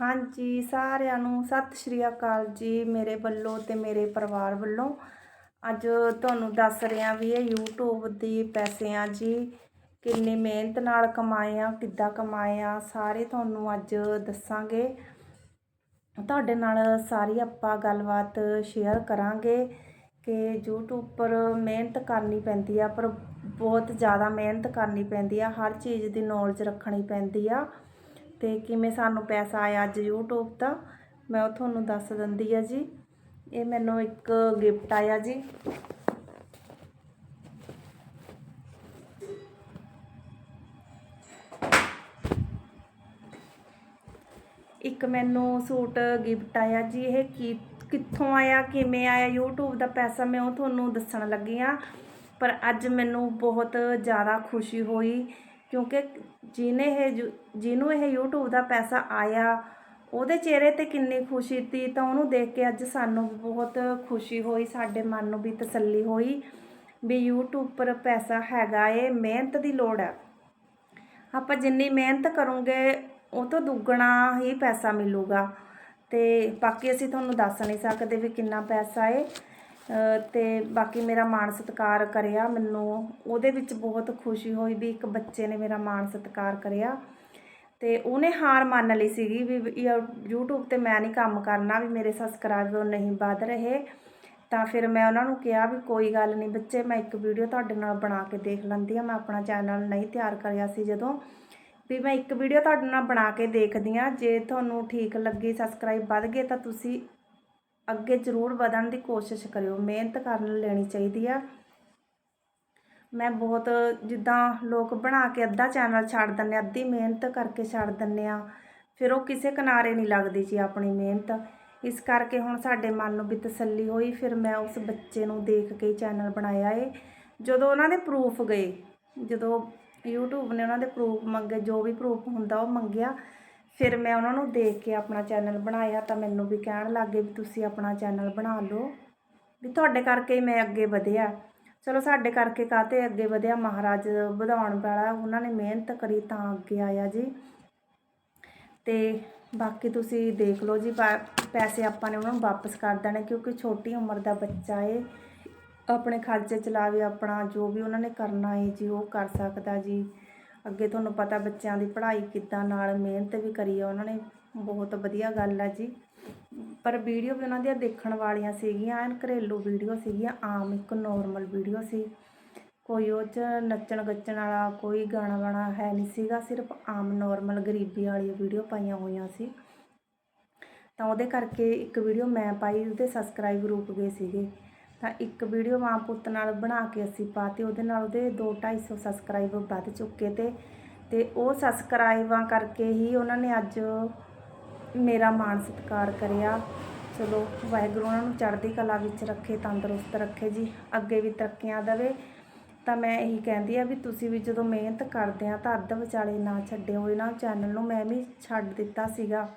ਹਾਂਜੀ, ਸਾਰਿਆਂ ਨੂੰ ਸਤਿ ਸ਼੍ਰੀ ਅਕਾਲ ਜੀ ਮੇਰੇ ਵੱਲੋਂ ਤੇ ਮੇਰੇ ਪਰਿਵਾਰ ਵੱਲੋਂ। ਅੱਜ ਤੁਹਾਨੂੰ ਦੱਸ ਰਿਹਾ ਵੀ ਇਹ YouTube ਦੇ ਪੈਸੇ ਆ ਜੀ, ਕਿੰਨੀ ਮਿਹਨਤ ਨਾਲ ਕਮਾਏ ਆ, ਕਿੱਦਾਂ ਕਮਾਏ ਆ, ਸਾਰੇ ਤੁਹਾਨੂੰ ਅੱਜ ਦੱਸਾਂਗੇ। ਤੁਹਾਡੇ ਨਾਲ ਸਾਰੀ ਆਪਾਂ ਗੱਲਬਾਤ ਸ਼ੇਅਰ ਕਰਾਂਗੇ ਕਿ YouTube ਪਰ ਮਿਹਨਤ ਕਰਨੀ ਪੈਂਦੀ ਆ, ਪਰ ਬਹੁਤ ਜ਼ਿਆਦਾ ਮਿਹਨਤ ਕਰਨੀ ਪੈਂਦੀ ਆ, ਹਰ ਚੀਜ਼ ਦੀ ਨੌਲੇਜ ਰੱਖਣੀ ਪੈਂਦੀ ਆ। ਤੇ ਕਿਵੇਂ ਸਾਨੂੰ ਪੈਸਾ ਆਇਆ ਅੱਜ YouTube ਦਾ, ਮੈਂ ਉਹ ਤੁਹਾਨੂੰ ਦੱਸ ਦਿੰਦੀ ਆ ਜੀ। ਇਹ ਮੈਨੂੰ ਇੱਕ ਗਿਫਟ ਆਇਆ ਜੀ। ਇੱਕ ਮੈਨੂੰ ਸੂਟ ਗਿਫਟ ਆਇਆ ਜੀ, ਇਹ ਕੀ, ਕਿੱਥੋਂ ਆਇਆ, ਕਿਵੇਂ ਆਇਆ, YouTube ਦਾ ਪੈਸਾ ਮੈਂ ਉਹ ਤੁਹਾਨੂੰ ਦੱਸਣ ਲੱਗੀ ਆ। ਪਰ ਅੱਜ ਮੈਨੂੰ ਬਹੁਤ ਜ਼ਿਆਦਾ ਖੁਸ਼ੀ ਹੋਈ ਕਿਉਂਕਿ ਜਿਹਨੇ ਇਹ ਯੂ- ਜਿਹਨੂੰ ਇਹ YouTube ਦਾ ਪੈਸਾ ਆਇਆ, ਉਹਦੇ ਚਿਹਰੇ ਤੇ ਕਿੰਨੀ ਖੁਸ਼ੀ ਸੀ ਤਾਂ ਉਹਨੂੰ ਦੇਖ ਕੇ ਅੱਜ ਸਾਨੂੰ ਬਹੁਤ ਖੁਸ਼ੀ ਹੋਈ, ਸਾਡੇ ਮਨ ਨੂੰ ਵੀ ਤਸੱਲੀ ਹੋਈ ਵੀ YouTube ਪਰ ਪੈਸਾ ਹੈਗਾ ਏ, ਮਿਹਨਤ ਦੀ ਲੋੜ ਹੈ ਆਪਾਂ ਜਿੰਨੀ ਮਿਹਨਤ ਕਰੋਗੇ, ਉਹ ਤੋਂ ਦੁੱਗਣਾ ਹੀ ਪੈਸਾ ਮਿਲੂਗਾ। ਤੇ ਬਾਕੀ ਅਸੀਂ ਤੁਹਾਨੂੰ ਦੱਸ ਨਹੀਂ ਸਕਦੇ ਵੀ ਕਿੰਨਾ ਪੈਸਾ ਏ। ਤੇ ਬਾਕੀ ਮੇਰਾ ਮਾਣ ਸਤਿਕਾਰ ਕਰਿਆ ਮੈਨੂੰ। ਉਹਦੇ ਵਿੱਚ ਬਹੁਤ ਖੁਸ਼ੀ ਹੋਈ ਵੀ ਇੱਕ ਬੱਚੇ ਨੇ ਮੇਰਾ ਮਾਣ ਸਤਿਕਾਰ ਕਰਿਆ। ਤੇ ਉਹਨੇ ਹਾਰ ਮੰਨ ਲਈ ਸੀਗੀ ਵੀ ਯਾ- YouTube ਤੇ ਮੈਂ ਨਹੀਂ ਕੰਮ ਕਰਨਾ ਵੀ ਮੇਰੇ ਸਬਸਕ੍ਰਾਈਬਰ ਨਹੀਂ ਵੱਧ ਰਹੇ। ਤਾਂ ਫਿਰ ਮੈਂ ਉਹਨਾਂ ਨੂੰ ਕਿਹਾ ਵੀ ਕੋਈ ਗੱਲ ਨਹੀਂ ਬੱਚੇ, ਮੈਂ ਇੱਕ ਵੀਡੀਓ ਤੁਹਾਡੇ ਨਾਲ ਬਣਾ ਕੇ ਦੇਖ ਲੈਂਦੀ ਆ ਮੈਂ ਆਪਣਾ ਚੈਨਲ ਨਹੀਂ ਤਿਆਰ ਕਰਿਆ ਸੀ ਜਦੋਂ ਵੀ ਮੈਂ ਇੱਕ ਵੀਡੀਓ ਤੁਹਾਡੇ ਨਾਲ ਬਣਾ ਕੇ ਦੇਖਦੀ ਆ ਜੇ ਤੁਹਾਨੂੰ ਠੀਕ ਲੱਗੀ ਸਬਸਕ੍ਰਾਈਬ ਵੱਧ ਗਏ ਤਾਂ ਤੁਸੀਂ ਅੱਗੇ ਜ਼ਰੂਰ ਵਧਣ ਦੀ ਕੋਸ਼ਿਸ਼ ਕਰਿਓ, ਮਿਹਨਤ ਕਰਨ ਲੈਣੀ ਚਾਹੀਦੀ ਆ। ਮੈਂ ਬਹੁਤ, ਜਿੱਦਾਂ ਲੋਕ ਬਣਾ ਕੇ ਅੱਧਾ ਚੈਨਲ ਛੱਡ ਦਿੰਦੇ ਅੱਧੀ ਮਿਹਨਤ ਕਰਕੇ ਛੱਡ ਦਿੰਦੇ ਆ, ਫਿਰ ਉਹ ਕਿਸੇ ਕਿਨਾਰੇ ਨਹੀਂ ਲੱਗਦੀ ਜੀ ਆਪਣੀ ਮਿਹਨਤ। ਇਸ ਕਰਕੇ ਹੁਣ ਸਾਡੇ ਮਨ ਨੂੰ ਵੀ ਤਸੱਲੀ ਹੋਈ, ਫਿਰ ਮੈਂ ਉਸ ਬੱਚੇ ਨੂੰ ਦੇਖ ਕੇ ਚੈਨਲ ਬਣਾਇਆ ਏ। ਜਦੋਂ ਉਹਨਾਂ ਦੇ ਪ੍ਰੂਫ ਗਏ, ਜਦੋਂ YouTube ਨੇ ਉਹਨਾਂ ਦੇ ਪ੍ਰੂਫ ਮੰਗੇ, ਜੋ ਵੀ ਪ੍ਰੂਫ ਹੁੰਦਾ ਉਹ ਮੰਗਿਆ। ਫਿਰ ਮੈਂ ਉਹਨਾਂ ਨੂੰ ਦੇਖ ਕੇ ਆਪਣਾ ਚੈਨਲ ਬਣਾਇਆ ਤਾਂ ਮੈਨੂੰ ਵੀ ਕਹਿਣ ਲੱਗੇ ਵੀ ਤੁਸੀਂ ਆਪਣਾ ਚੈਨਲ ਬਣਾ ਲਓ ਵੀ ਤੁਹਾਡੇ ਕਰਕੇ ਹੀ ਮੈਂ ਅੱਗੇ ਵਧਿਆ। ਚਲੋ ਸਾਡੇ ਕਰਕੇ ਕਾਤੇ ਅੱਗੇ ਵਧਿਆ? ਮਹਾਰਾਜ ਵਧਾਉਣ ਵਾਲਾ, ਉਹਨਾਂ ਨੇ ਮਿਹਨਤ ਕਰੀ ਤਾਂ ਅੱਗੇ ਆਇਆ ਜੀ। ਤੇ ਬਾਕੀ ਤੁਸੀਂ ਦੇਖ ਲਓ ਜੀ ਪੈਸੇ ਆਪਾਂ ਨੇ ਉਹਨਾਂ ਨੂੰ ਵਾਪਸ ਕਰ ਦੇਣੇ ਕਿਉਂਕਿ ਛੋਟੀ ਉਮਰ ਦਾ ਬੱਚਾ ਏ। ਆਪਣੇ ਖਰਚੇ ਚਲਾਵੇ ਆਪਣਾ, ਜੋ ਵੀ ਉਹਨਾਂ ਨੇ ਕਰਨਾ ਏ ਜੀ, ਉਹ ਕਰ ਸਕਦਾ ਜੀ। ਅੱਗੇ ਤੁਹਾਨੂੰ ਪਤਾ ਬੱਚਿਆਂ ਦੀ ਪੜ੍ਹਾਈ ਕਿੱਦਾਂ, ਨਾਲ ਮਿਹਨਤ ਵੀ ਕਰੀ ਆ ਉਹਨਾਂ ਨੇ। ਬਹੁਤ ਵਧੀਆ ਗੱਲ ਆ ਜੀ। ਪਰ ਵੀਡੀਓ ਵੀ ਉਹਨਾਂ ਦੀਆਂ ਦੇਖਣ ਵਾਲੀਆਂ ਸੀਗੀਆਂ, ਐਨ ਘਰੇਲੂ ਵੀਡੀਓ ਸੀਗੀਆਂ, ਆਮ ਇੱਕ ਨੋਰਮਲ ਵੀਡੀਓ ਸੀ। ਕੋਈ ਉਹ 'ਚ ਨੱਚਣ ਗੱਚਣ ਵਾਲਾ, ਕੋਈ ਗਾਣਾ ਵਾਣਾ ਹੈ ਨਹੀਂ ਸੀਗਾ, ਸਿਰਫ ਆਮ ਨੋਰਮਲ ਗਰੀਬੀ ਵਾਲੀ ਵੀਡੀਓ ਪਾਈਆਂ ਹੋਈਆਂ ਸੀ। ਤਾਂ ਉਹਦੇ ਕਰਕੇ ਇੱਕ ਵੀਡੀਓ ਮੈਂ ਪਾਈ, ਉਹਦੇ ਸਬਸਕ੍ਰਾਈਬ ਰੁਕ ਗਏ ਸੀਗੇ। ਤਾਂ ਇੱਕ ਵੀਡੀਓ ਮਾਂ ਪੁੱਤ ਨਾਲ ਬਣਾ ਕੇ ਅਸੀਂ ਪਾਤੀ ਉਹਦੇ ਨਾਲ ਉਹਦੇ 2 250 ਸਬਸਕ੍ਰਾਈਬ ਵੱਧ ਚੁੱਕੇ ਤੇ ਤੇ ਉਹ ਸਬਸਕ੍ਰਾਈਬਾਂ ਕਰਕੇ ਹੀ ਉਹਨਾਂ ਨੇ ਅੱਜ ਮੇਰਾ ਮਾਣ ਸਤਿਕਾਰ ਕਰਿਆ। ਚਲੋ, ਵਾਹਿਗੁਰੂ ਉਹਨਾਂ ਨੂੰ ਚੜ੍ਹਦੀ ਕਲਾ ਵਿੱਚ ਰੱਖੇ, ਤੰਦਰੁਸਤ ਰੱਖੇ ਜੀ, ਅੱਗੇ ਵੀ ਤਰੱਕੀਆਂ ਦੇਵੇ। ਤਾਂ ਮੈਂ ਇਹੀ ਕਹਿੰਦੀ ਆ ਵੀ ਤੁਸੀਂ ਵੀ ਜਦੋਂ ਮਿਹਨਤ ਕਰਦੇ ਆ ਤਾਂ ਅੱਧ ਵਿਚਾਲੇ ਨਾ ਛੱਡਿਓ। ਇਹਨਾਂ ਚੈਨਲ ਨੂੰ ਮੈਂ ਵੀ ਛੱਡ ਦਿੱਤਾ ਸੀਗਾ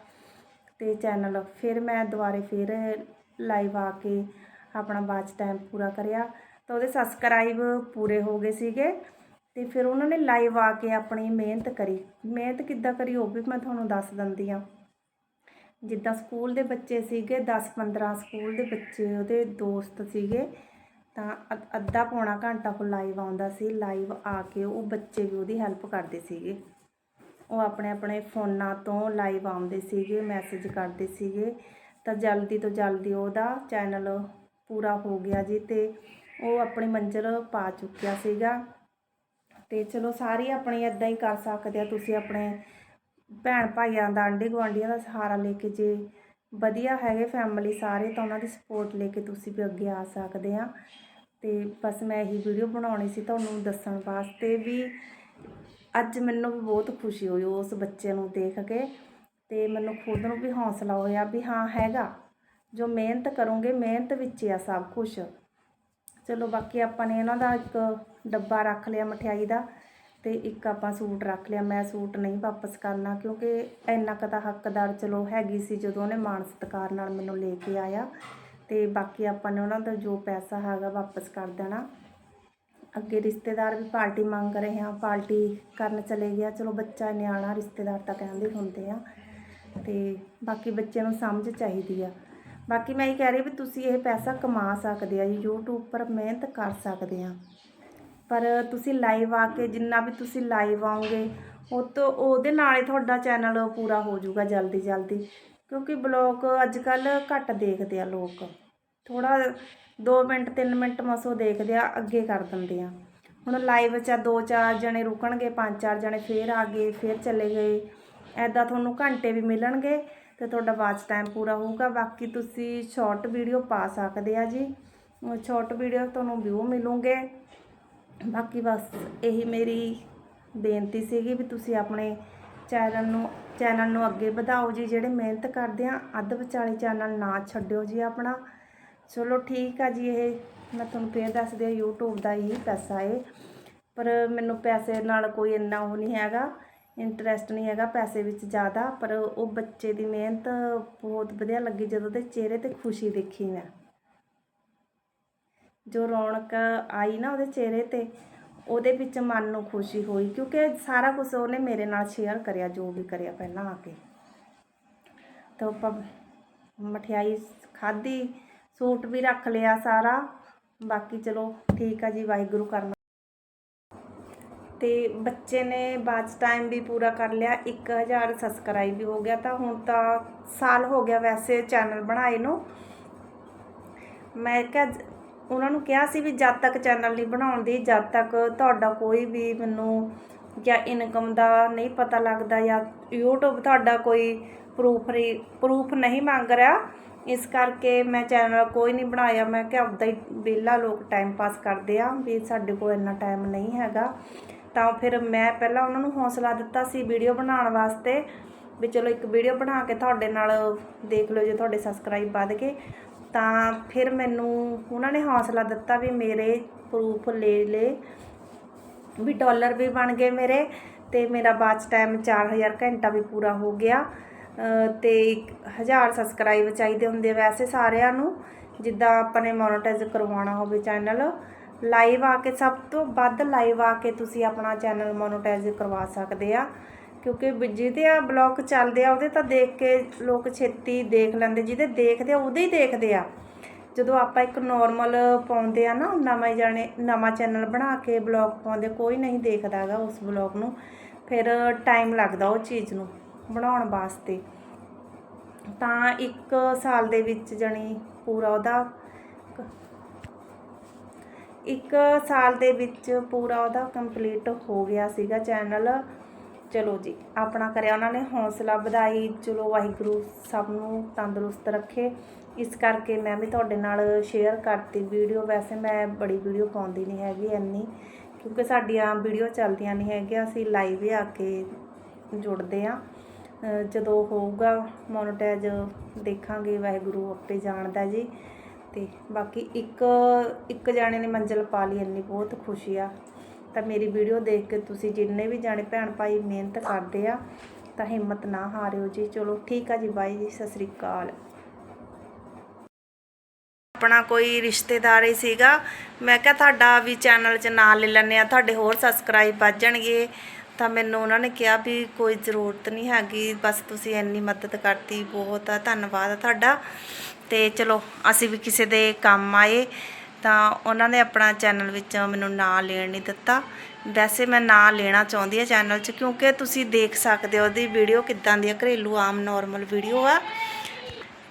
ਤੇ ਚੈਨਲ ਫਿਰ ਮੈਂ ਦੁਬਾਰੇ ਫਿਰ ਲਾਈਵ ਆ ਕੇ ਆਪਣਾ ਬਾਅਦ ਟਾਈਮ ਪੂਰਾ ਕਰਿਆ ਤਾਂ ਉਹਦੇ ਸਬਸਕ੍ਰਾਈਬ ਪੂਰੇ ਹੋ ਗਏ ਸੀਗੇ ਤੇ ਫਿਰ ਉਹਨਾਂ ਨੇ ਲਾਈਵ ਆ ਕੇ ਆਪਣੀ ਮਿਹਨਤ ਕਰੀ। ਮਿਹਨਤ ਕਿੱਦਾਂ ਕਰੀ ਉਹ ਵੀ ਮੈਂ ਤੁਹਾਨੂੰ ਦੱਸ ਦਿੰਦੀ ਆ ਜਿੱਦਾਂ ਸਕੂਲ ਦੇ ਬੱਚੇ ਸੀਗੇ 10-15 ਸਕੂਲ ਦੇ ਬੱਚੇ, ਉਹਦੇ ਦੋਸਤ ਸੀਗੇ, ਤਾਂ ਅੱਧਾ ਪੌਣਾ ਘੰਟਾ ਉਹ ਲਾਈਵ ਆਉਂਦਾ ਸੀ। ਲਾਈਵ ਆ ਕੇ ਉਹ ਬੱਚੇ ਵੀ ਉਹਦੀ ਹੈਲਪ ਕਰਦੇ ਸੀਗੇ। ਉਹ ਆਪਣੇ ਆਪਣੇ ਫੋਨਾਂ ਤੋਂ ਲਾਈਵ ਆਉਂਦੇ ਸੀਗੇ ਮੈਸੇਜ ਕਰਦੇ ਸੀਗੇ। ਤਾਂ ਜਲਦੀ ਤੋਂ ਜਲਦੀ ਉਹਦਾ ਚੈਨਲ ਪੂਰਾ ਹੋ ਗਿਆ ਜੀ ਤੇ ਉਹ ਆਪਣੀ ਮੰਜ਼ਿਲ ਪਾ ਚੁੱਕਿਆ ਸੀਗਾ। ਤੇ ਚਲੋ ਸਾਰੇ ਆਪਣੇ ਇਦਾਂ ਹੀ ਕਰ ਸਕਦੇ ਆ, ਤੁਸੀਂ ਆਪਣੇ ਭੈਣ ਭਾਈਆਂ ਦਾ, ਆਂਢੀ ਗੁਆਂਢੀਆਂ ਦਾ ਸਹਾਰਾ ਲੈ ਕੇ ਜੇ ਵਧੀਆ ਹੈਗੇ ਫੈਮਿਲੀ ਸਾਰੇ, ਤਾਂ ਉਹਨਾਂ ਦੀ ਸਪੋਰਟ ਲੈ ਕੇ ਤੁਸੀਂ ਵੀ ਅੱਗੇ ਆ ਸਕਦੇ ਆ। ਤੇ ਬਸ ਮੈਂ ਇਹੀ ਵੀਡੀਓ ਬਣਾਉਣੀ ਸੀ ਤੁਹਾਨੂੰ ਦੱਸਣ ਵਾਸਤੇ ਵੀ ਅੱਜ ਮੈਨੂੰ ਵੀ ਬਹੁਤ ਖੁਸ਼ੀ ਹੋਈ ਉਸ ਬੱਚੇ ਨੂੰ ਦੇਖ ਕੇ ਤੇ ਮੈਨੂੰ ਖੁਦ ਨੂੰ ਵੀ ਹੌਸਲਾ ਹੋਇਆ ਵੀ ਹਾਂ, ਹੈਗਾ। ਜੋ ਮਿਹਨਤ ਕਰੋਗੇ, ਮਿਹਨਤ ਵਿੱਚ ਆ ਸਭ ਕੁਝ ਚਲੋ ਬਾਕੀ ਆਪਾਂ ਨੇ ਇਹਨਾਂ ਦਾ ਇੱਕ ਡੱਬਾ ਰੱਖ ਲਿਆ ਮਠਿਆਈ ਦਾ ਤੇ ਇੱਕ ਆਪਾਂ ਸੂਟ ਰੱਖ ਲਿਆ। ਮੈਂ ਸੂਟ ਨਹੀਂ ਵਾਪਸ ਕਰਨਾ ਕਿਉਂਕਿ ਇੰਨਾ ਕੁ ਤਾਂ ਹੱਕਦਾਰ ਚਲੋ ਹੈਗੀ ਸੀ ਜਦੋਂ ਉਹਨੇ ਮਾਣ ਸਤਿਕਾਰ ਨਾਲ ਮੈਨੂੰ ਲੈ ਕੇ ਆਇਆ। ਤੇ ਬਾਕੀ ਆਪਾਂ ਨੇ ਉਹਨਾਂ ਦਾ ਜੋ ਪੈਸਾ ਹੈਗਾ ਵਾਪਸ ਕਰ ਦੇਣਾ। ਅੱਗੇ ਰਿਸ਼ਤੇਦਾਰ ਵੀ ਪਾਰਟੀ ਮੰਗ ਰਹੇ ਆ, ਪਾਰਟੀ ਕਰਨ ਚਲੇ ਗਿਆ। ਚਲੋ ਬੱਚਾ ਨਿਆਣਾ, ਰਿਸ਼ਤੇਦਾਰ ਤਾਂ ਕਹਿੰਦੇ ਹੁੰਦੇ ਆ। ਤੇ ਬਾਕੀ ਬੱਚੇ ਨੂੰ ਸਮਝ ਚਾਹੀਦੀ ਆ। ਬਾਕੀ ਮੈਂ ਇਹ ਕਹਿ ਰਹੀ ਵੀ ਤੁਸੀਂ ਇਹ ਪੈਸਾ ਕਮਾ ਸਕਦੇ ਆ ਜੀ, YouTube ਪਰ ਮਿਹਨਤ ਕਰ ਸਕਦੇ ਆ। ਪਰ ਤੁਸੀਂ ਲਾਈਵ ਆ ਕੇ ਜਿੰਨਾ ਵੀ ਤੁਸੀਂ ਲਾਈਵ ਆਉਂਗੇ ਉਹ ਤੋਂ ਉਹਦੇ ਨਾਲ ਹੀ ਤੁਹਾਡਾ ਚੈਨਲ ਪੂਰਾ ਹੋ ਜਾਊਗਾ ਜਲਦੀ ਜਲਦੀ। ਕਿਉਂਕਿ ਬਲੌਗ ਅੱਜ ਕੱਲ ਘੱਟ ਦੇਖਦੇ ਆ ਲੋਕ। ਥੋੜਾ 2 ਮਿੰਟ 3 ਮਿੰਟ ਮਸੋ ਦੇਖਦੇ ਆ, ਅੱਗੇ ਕਰ ਦਿੰਦੇ ਆ। ਹੁਣ ਲਾਈਵ 'ਚ ਆ, ਦੋ ਚਾਰ ਜਣੇ ਰੁਕਣਗੇ, ਪੰਜ ਚਾਰ ਜਣੇ ਫੇਰ ਆ ਗਏ, ਫੇਰ ਚਲੇ ਗਏ। ਐਦਾਂ ਤੁਹਾਨੂੰ ਘੰਟੇ ਵੀ ਮਿਲਣਗੇ। ਤੇ ਤੁਹਾਡਾ ਵਾਚ ਟਾਈਮ ਪੂਰਾ ਹੋਊਗਾ। ਬਾਕੀ ਤੁਸੀਂ ਸ਼ਾਰਟ ਵੀਡੀਓ ਪਾ ਸਕਦੇ ਆ ਜੀ। ਸ਼ਾਰਟ ਵੀਡੀਓ ਤੁਹਾਨੂੰ ਵਿਊ ਮਿਲੂਗੇ। ਬਾਕੀ ਬਸ ਇਹੀ ਮੇਰੀ ਬੇਨਤੀ ਸੀਗੀ ਵੀ ਤੁਸੀਂ ਆਪਣੇ ਚੈਨਲ ਨੂੰ ਚੈਨਲ ਨੂੰ ਅੱਗੇ ਵਧਾਓ ਜੀ। ਜਿਹੜੇ ਮਿਹਨਤ ਕਰਦੇ ਆ, ਅੱਧ ਵਿਚਾਲੇ ਚੈਨਲ ਨਾ ਛੱਡਿਓ ਜੀ ਆਪਣਾ। ਚਲੋ ਠੀਕ ਆ ਜੀ ਇਹ। ਮੈਂ ਤੁਹਾਨੂੰ ਫੇਰ ਦੱਸਦੀ ਆ, YouTube ਦਾ ਹੀ ਪੈਸਾ ਏ। ਪਰ ਮੈਨੂੰ ਪੈਸੇ ਨਾਲ ਕੋਈ ਇੰਨਾ ਉਹ ਨਹੀਂ ਹੈਗਾ। ਇੰਟਰਸਟ ਨਹੀਂ ਹੈਗਾ ਪੈਸੇ ਵਿੱਚ ਜ਼ਿਆਦਾ, ਪਰ ਉਹ ਬੱਚੇ ਦੀ ਮਿਹਨਤ ਬਹੁਤ ਵਧੀਆ ਲੱਗੀ ਜਦੋਂ ਦੇ ਚਿਹਰੇ ਤੇ ਖੁਸ਼ੀ ਦੇਖੀ ਮੈਂ। ਜੋ ਰੌਣਕ ਆਈ ਨਾ ਉਹਦੇ ਚਿਹਰੇ ਤੇ, ਉਹਦੇ ਵਿੱਚ ਮਨ ਨੂੰ ਖੁਸ਼ੀ ਹੋਈ, ਕਿਉਂਕਿ ਸਾਰਾ ਕੁਝ ਉਹਨੇ ਮੇਰੇ ਨਾਲ ਸ਼ੇਅਰ ਕਰਿਆ, ਜੋ ਵੀ ਕਰਿਆ ਪਹਿਲਾਂ ਆ ਕੇ। ਤਾਂ ਆਪਾਂ ਮਠਿਆਈ ਖਾਧੀ, ਸੂਟ ਵੀ ਰੱਖ ਲਿਆ ਸਾਰਾ, ਬਾਕੀ ਚਲੋ ਠੀਕ ਆ ਜੀ, ਵਾਹਿਗੁਰੂ ਕਰਨਾ ਤੇ ਬੱਚੇ ਨੇ ਬਾਅਦ ਟਾਈਮ ਵੀ ਪੂਰਾ ਕਰ ਲਿਆ 1000 ਸਬਸਕ੍ਰਾਈਬ ਵੀ ਹੋ ਗਿਆ ਤਾਂ ਹੁਣ ਤਾਂ ਸਾਲ ਹੋ ਗਿਆ ਵੈਸੇ ਚੈਨਲ ਬਣਾਏ ਨੂੰ। ਮੈਂ ਕਿਹਾ ਉਹਨਾਂ ਨੂੰ ਕਿਹਾ ਸੀ ਵੀ ਜਦ ਤੱਕ ਚੈਨਲ ਨਹੀਂ ਬਣਾਉਣ ਦੀ ਜਦ ਤੱਕ ਤੁਹਾਡਾ ਕੋਈ ਵੀ ਮੈਨੂੰ ਜਾਂ ਇਨਕਮ ਦਾ ਨਹੀਂ ਪਤਾ ਲੱਗਦਾ ਜਾਂ YouTube ਤੁਹਾਡਾ ਕੋਈ ਪ੍ਰੂਫ ਪ੍ਰੂਫ ਨਹੀਂ ਮੰਗ ਰਿਹਾ, ਇਸ ਕਰਕੇ ਮੈਂ ਚੈਨਲ ਕੋਈ ਨਹੀਂ ਬਣਾਇਆ। ਮੈਂ ਕਿਹਾ ਉਦਾਂ ਹੀ ਵਿਹਲਾ ਲੋਕ ਟਾਈਮ ਪਾਸ ਕਰਦੇ ਆ ਵੀ ਸਾਡੇ ਕੋਲ ਇੰਨਾ ਟਾਈਮ ਨਹੀਂ ਹੈਗਾ। ਤਾਂ ਫਿਰ ਮੈਂ ਪਹਿਲਾਂ ਉਹਨਾਂ ਨੂੰ ਹੌਸਲਾ ਦਿੱਤਾ ਸੀ ਵੀਡੀਓ ਬਣਾਉਣ ਵਾਸਤੇ ਵੀ ਚਲੋ ਇੱਕ ਵੀਡੀਓ ਬਣਾ ਕੇ ਤੁਹਾਡੇ ਨਾਲ ਦੇਖ ਲਓ ਜੇ ਤੁਹਾਡੇ ਸਬਸਕ੍ਰਾਈਬ ਵੱਧ ਗਏ। ਤਾਂ ਫਿਰ ਮੈਨੂੰ ਉਹਨਾਂ ਨੇ ਹੌਸਲਾ ਦਿੱਤਾ ਵੀ ਮੇਰੇ ਪ੍ਰੂਫ ਲੈ ਲੈ ਵੀ ਡਾਲਰ ਵੀ ਬਣ ਗਏ ਮੇਰੇ ਤੇ ਮੇਰਾ ਬਾਅਦ ਟਾਈਮ 4000 ਘੰਟਾ ਵੀ ਪੂਰਾ ਹੋ ਗਿਆ। ਅ, ਤੇ 1000 ਸਬਸਕ੍ਰਾਈਬ ਚਾਹੀਦੇ ਹੁੰਦੇ ਵੈਸੇ ਸਾਰਿਆਂ ਨੂੰ ਜਿੱਦਾਂ ਆਪਾਂ ਨੇ ਮੋਨੇਟਾਈਜ਼ ਕਰਵਾਉਣਾ ਹੋਵੇ ਚੈਨਲ ਲਾਈਵ ਆ ਕੇ, ਸਭ ਤੋਂ ਵੱਧ ਲਾਈਵ ਆ ਕੇ ਤੁਸੀਂ ਆਪਣਾ ਚੈਨਲ ਮੋਨੇਟਾਈਜ਼ ਕਰਵਾ ਸਕਦੇ ਆ। ਕਿਉਂਕਿ ਜਿਹਦੇ ਆ ਬਲੌਗ ਚੱਲਦੇ ਆ, ਉਹਦੇ ਤਾਂ ਦੇਖ ਕੇ ਲੋਕ ਛੇਤੀ ਦੇਖ ਲੈਂਦੇ, ਜਿਹਦੇ ਦੇਖਦੇ ਆ, ਉਹਦੇ ਹੀ ਦੇਖਦੇ ਆ। ਜਦੋਂ ਆਪਾਂ ਇੱਕ ਨਾਰਮਲ ਪਾਉਂਦੇ ਆ ਨਾ, ਨਵਾਂ ਜਾਣੇ, ਨਵਾਂ ਚੈਨਲ ਬਣਾ ਕੇ ਬਲੌਗ ਪਾਉਂਦੇ, ਕੋਈ ਨਹੀਂ ਦੇਖਦਾ ਹੈਗਾ ਉਸ ਬਲੌਗ ਨੂੰ। ਫਿਰ ਟਾਈਮ ਲੱਗਦਾ ਉਹ ਚੀਜ਼ ਨੂੰ ਬਣਾਉਣ ਵਾਸਤੇ। ਤਾਂ ਇੱਕ ਸਾਲ ਦੇ ਵਿੱਚ ਜਣੀ ਪੂਰਾ ਉਹਦਾ ਇੱਕ ਸਾਲ ਦੇ ਵਿੱਚ ਪੂਰਾ ਉਹਦਾ ਕੰਪਲੀਟ ਹੋ ਗਿਆ ਸੀਗਾ ਚੈਨਲ ਚਲੋ ਜੀ, ਆਪਣਾ ਕਰਿਆ ਉਹਨਾਂ ਨੇ ਹੌਸਲਾ ਵਧਾਈ। ਚਲੋ ਵਾਹਿਗੁਰੂ ਸਭ ਨੂੰ ਤੰਦਰੁਸਤ ਰੱਖੇ। ਇਸ ਕਰਕੇ ਮੈਂ ਵੀ ਤੁਹਾਡੇ ਨਾਲ ਸ਼ੇਅਰ ਕਰਤੀ ਵੀਡੀਓ ਵੈਸੇ ਮੈਂ ਬੜੀ ਵੀਡੀਓ ਪਾਉਂਦੀ ਨਹੀਂ ਹੈਗੀ ਇੰਨੀ, ਕਿਉਂਕਿ ਸਾਡੀਆਂ ਵੀਡੀਓ ਚੱਲਦੀਆਂ ਨਹੀਂ ਹੈਗੀਆਂ। ਅਸੀਂ ਲਾਈਵ ਹੀ ਆ ਕੇ ਜੁੜਦੇ ਆ ਜਦੋਂ ਹੋਊਗਾ ਮੋਨੋਟਾਈਜ਼ ਦੇਖਾਂਗੇ ਵਾਹਿਗੁਰੂ ਆਪੇ ਜਾਣਦਾ ਜੀ। ਤੇ ਬਾਕੀ ਇੱਕ ਇੱਕ ਜਾਣੇ ਨੇ ਮੰਜ਼ਿਲ ਪਾ ਲਈ, ਇੰਨੀ ਬਹੁਤ ਖੁਸ਼ੀ ਆ। ਤਾਂ ਮੇਰੀ ਵੀਡੀਓ ਦੇਖ ਕੇ ਤੁਸੀਂ ਜਿੰਨੇ ਵੀ ਜਾਣੇ ਭੈਣ ਭਾਈ ਮਿਹਨਤ ਕਰਦੇ ਆ, ਤਾਂ ਹਿੰਮਤ ਨਾ ਹਾਰਿਓ ਜੀ। ਚਲੋ ਠੀਕ ਆ ਜੀ ਬਾਈ ਜੀ, ਸਤਿ ਸ੍ਰੀ ਅਕਾਲ। ਆਪਣਾ ਕੋਈ ਰਿਸ਼ਤੇਦਾਰ ਹੀ ਸੀਗਾ। ਮੈਂ ਕਿਹਾ ਤੁਹਾਡਾ ਵੀ ਚੈਨਲ 'ਚ ਨਾਂ ਲੈ ਲੈਂਦੇ ਆ ਤੁਹਾਡੇ ਹੋਰ ਸਬਸਕ੍ਰਾਈਬ ਵੱਧ ਜਾਣਗੇ। ਤਾਂ ਮੈਨੂੰ ਉਹਨਾਂ ਨੇ ਕਿਹਾ ਵੀ ਕੋਈ ਜ਼ਰੂਰਤ ਨਹੀਂ ਹੈਗੀ, ਬਸ ਤੁਸੀਂ ਇੰਨੀ ਮਦਦ ਕਰਤੀ, ਬਹੁਤ ਆ, ਧੰਨਵਾਦ ਤੁਹਾਡਾ। ਤੇ ਚਲੋ, ਅਸੀਂ ਵੀ ਕਿਸੇ ਦੇ ਕੰਮ ਆਏ, ਤਾਂ ਉਹਨਾਂ ਨੇ ਆਪਣਾ ਚੈਨਲ ਵਿੱਚ ਮੈਨੂੰ ਨਾਂ ਲੈਣ ਨਹੀਂ ਦਿੱਤਾ। ਵੈਸੇ ਮੈਂ ਨਾਂ ਲੈਣਾ ਚਾਹੁੰਦੀ ਆ ਚੈਨਲ 'ਚ, ਕਿਉਂਕਿ ਤੁਸੀਂ ਦੇਖ ਸਕਦੇ ਹੋ ਉਹਦੀ ਵੀਡੀਓ ਕਿੱਦਾਂ ਦੀ ਆ, ਘਰੇਲੂ ਆਮ ਨਾਰਮਲ ਵੀਡੀਓ ਆ।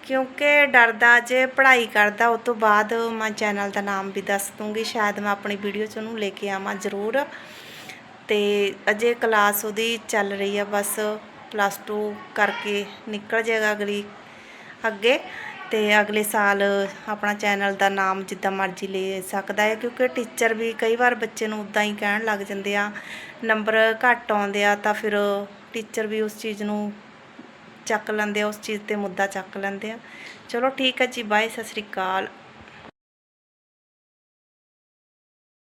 ਕਿਉਂਕਿ ਡਰਦਾ ਜੇ ਪੜ੍ਹਾਈ ਕਰਦਾ ਉਸ ਤੋਂ ਬਾਅਦ ਮੈਂ ਚੈਨਲ ਦਾ ਨਾਮ ਵੀ ਦੱਸ ਦੂੰਗੀ, ਸ਼ਾਇਦ ਮੈਂ ਆਪਣੀ ਵੀਡੀਓ 'ਚ ਉਹਨੂੰ ਲੈ ਕੇ ਆਵਾਂ ਜ਼ਰੂਰ। ਅਤੇ ਅਜੇ ਕਲਾਸ ਉਹਦੀ ਚੱਲ ਰਹੀ ਆ, ਬਸ ਪਲੱਸ ਟੂ ਕਰਕੇ ਨਿਕਲ ਜਾਏਗਾ ਅਗਲੀ ਅੱਗੇ ਅਤੇ ਅਗਲੇ ਸਾਲ ਆਪਣਾ ਚੈਨਲ ਦਾ ਨਾਮ ਜਿੱਦਾਂ ਮਰਜ਼ੀ ਲੈ ਸਕਦਾ ਹੈ, ਕਿਉਂਕਿ ਟੀਚਰ ਵੀ ਕਈ ਵਾਰ ਬੱਚੇ ਨੂੰ ਉਦਾਂ ਹੀ ਕਹਿਣ ਲੱਗ ਜਾਂਦੇ ਆ ਨੰਬਰ ਘੱਟ ਆਉਂਦੇ ਆ ਤਾਂ ਫਿਰ ਟੀਚਰ ਵੀ ਉਸ ਚੀਜ਼ ਨੂੰ ਚੱਕ ਲੈਂਦੇ ਆ, ਉਸ ਚੀਜ਼ ਤੇ ਮੁੱਦਾ ਚੱਕ ਲੈਂਦੇ ਆ। ਚਲੋ ਠੀਕ ਹੈ ਜੀ ਬਾਏ ਸਤਿ ਸ੍ਰੀ ਅਕਾਲ।